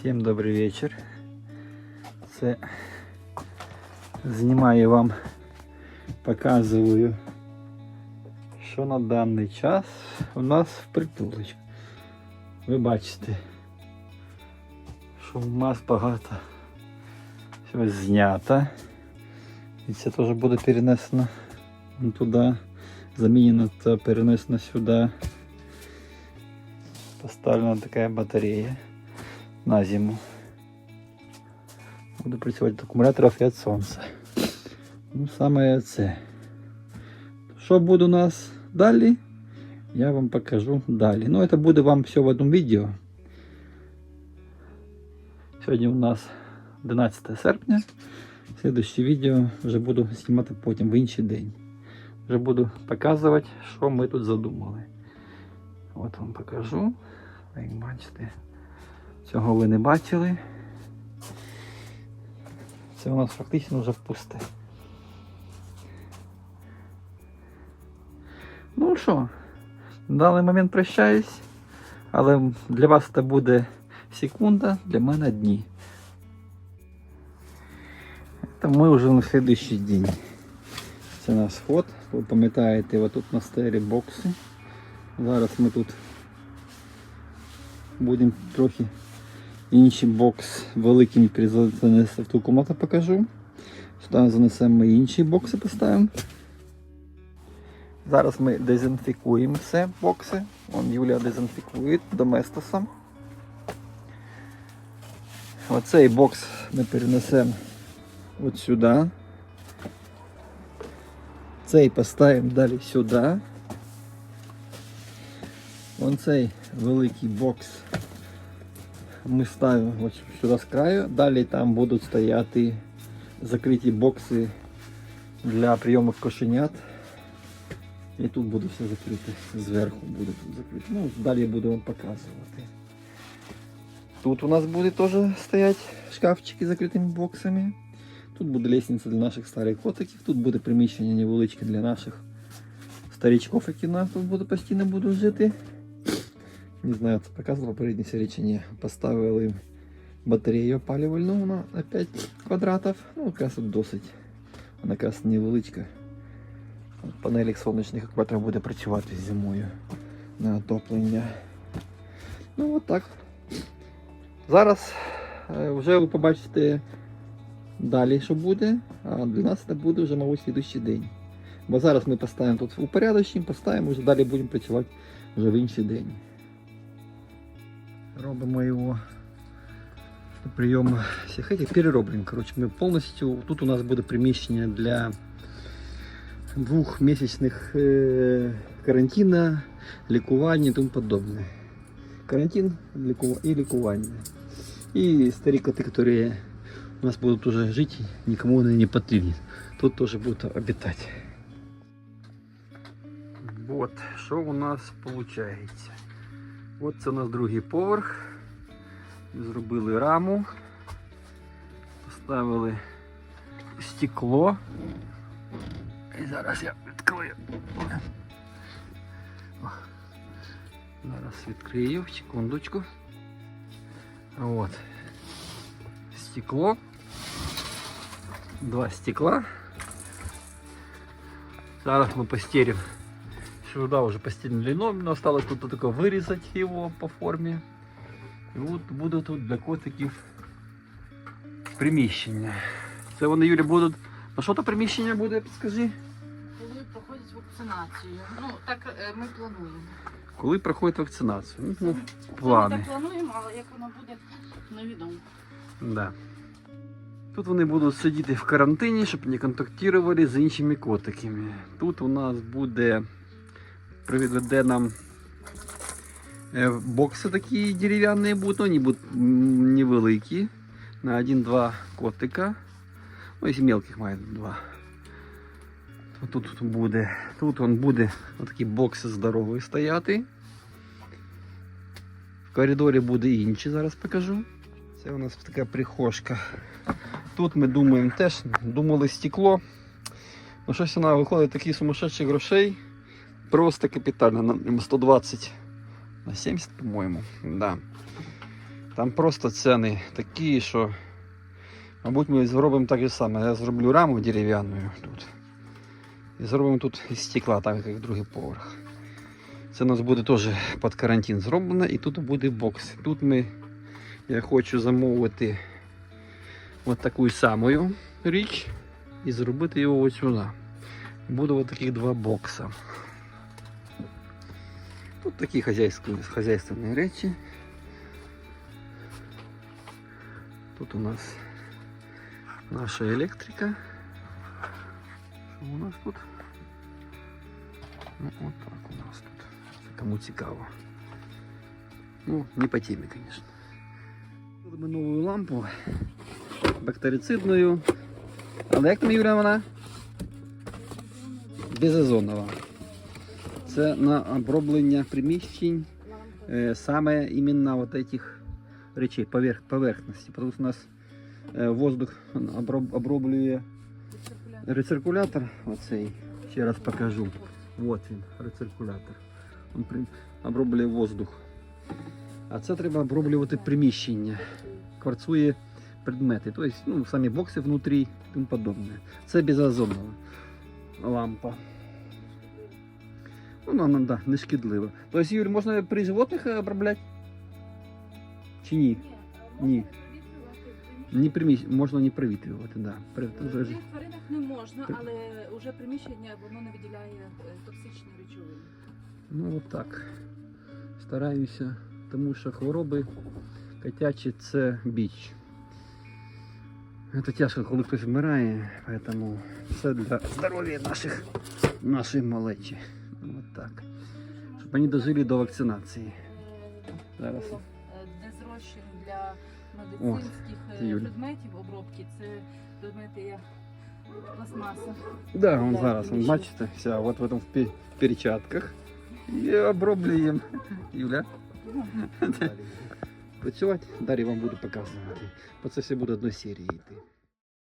Всім добрий вечір. Це знімаю вам, показую, що на даний час у нас в притулочку. Ви бачите, що у нас багато всього знято. І це теж буде перенесено туди, замінено та перенесено сюди. Поставлена така батарея на зиму. Буду працювати від акумуляторів і від сонця. Ну, саме це. Що буде у нас далі? Я вам покажу далі. Ну, це буде вам все в одному відео. Сьогодні у нас 11 серпня. Слідуще відео вже буду знімати потім в інший день. Вже буду показувати, що ми тут задумали. От вам покажу. Як бачите, Цього ви не бачили. Це у нас фактично вже пусте. Ну що, на даний момент прощаюсь, але для вас це буде секунда, для мене дні. Це ми вже на слідуючий день. Це наш вход. Ви пам'ятаєте, отут на стелі бокси. Зараз ми тут будемо трохи інший бокс великий занести в ту кімнату покажу. Сюди занесемо і інші бокси поставимо. Зараз ми дезінфікуємо все бокси. Вон Юлія дезінфікує доместосом. Оцей бокс ми перенесемо от сюди. Цей поставимо далі сюди. Вон цей великий бокс ми ставимо сюди з краю. Далі там будуть стояти закриті бокси для прийому кошенят. І тут буде все закрите. Зверху буде тут закрите. Ну, далі вам показувати. Тут у нас буде теж стоять шкафчики з закритими боксами. Тут буде лестниця для наших старих котиків. Тут буде приміщення невеличке для наших старичків, які нас тут постійно будуть жити. Не знаю, це показував попередній серії чи ні. Поставили батарею опалювальну на 5 квадратів. Ну, якраз тут досить. Вона якраз невеличка. Панелік сонячних акумуляторів буде працювати зимою на отоплення. Ну от так. Зараз е, вже ви побачите далі, що буде. А для нас це буде вже, мабуть, слідуючий день. Бо зараз ми поставимо тут упорядочні, поставимо, вже далі будемо працювати вже в інший день. Робимо його прийом всіх этих перероблень. Коротше, ми повністю тут у нас буде приміщення для двохмісячних е, карантина, лікування і тому подобне. Карантин лікува- і лікування. І старі коти, які у нас будуть уже жити, нікому вони не потрібні. Тут теж будуть обитати. Вот, що у нас виходить? От це у нас другий поверх. Зробили раму, поставили стекло. І зараз я відкрию. Зараз відкрию, секундочку. Вот. Стекло. Два стекла. Зараз мы постелим. Сюда уже постельный линолеум, но осталось тут только вырезать его по форме. І от буде тут для котиків приміщення. Це вони, Юля, будуть. На що то приміщення буде, підскажи? Коли проходять вакцинацію. Ну, так е, ми плануємо. Коли проходить вакцинацію. Ну, плани. Ми так плануємо, але як воно буде, невідомо. Да. Тут вони будуть сидіти в карантині, щоб не контактували з іншими котиками. Тут у нас буде приведе нам е, бокси такі дерев'яні будуть, ну, вони будуть невеликі. На один-два котика. Ну, якщо мелких має два. То тут, буде. Тут он буде такі бокси здорові стояти. В коридорі буде інші, зараз покажу. Це у нас така прихожка. Тут ми думаємо теж, думали стекло. Ну щось вона виходить такі сумасшедші грошей. Просто капітально. Нам 120 на 70, по-моєму. Да. Там просто ціни такі, що, мабуть, ми зробимо так і саме. Я зроблю раму дерев'яною тут. І зробимо тут із стекла, так як другий поверх. Це у нас буде теж під карантин зроблено, і тут буде бокс. Тут ми, я хочу замовити от таку саму річ і зробити його ось сюди. Буде ось таких два бокса. Тут такі хазяйські, хазяйственні речі. Тут у нас наша електрика. Що у нас тут? Ну, от так у нас тут. Це Кому цікаво. Ну, не по темі, звісно. Тут ми нову лампу бактерицидною. Але як там Юля вона? Безозонова. Це на оброблення приміщень е, саме іменно вот этих речей, поверх, поверхності. Тому що у нас е, воздух оброб, оброблює рециркулятор. Оцей. Ще раз покажу. Вот він, рециркулятор. Він оброблює воздух. А це треба оброблювати приміщення. Кварцує предмети. Тобто, ну, самі бокси внутрі і тому подобне. Це безозонова лампа. Ну, вона да, не шкідлива. Тобто, Юль, можна при животних е, обробляти? Чи ні? Ні. Не приміщ... Можна не привітрювати, да. При... В тваринах не можна, але вже приміщення воно не виділяє е, токсичні речовини. Ну от так. Стараюся, тому що хвороби котячі це біч. Це тяжко, коли хтось вмирає, тому це для здоров'я наших, нашої малечі. От так. Щоб вони дожили до вакцинації. Зараз. Було, е, Дезрощин для медицинських е, Юль. предметів обробки. Це предмети як пластмаса. Да, он Да, зараз, он, приміщення. бачите, вся от в этом пе- перчатках. І оброблюємо. Юля. Працювати далі вам буду показувати. Бо це все буде одної серії йти.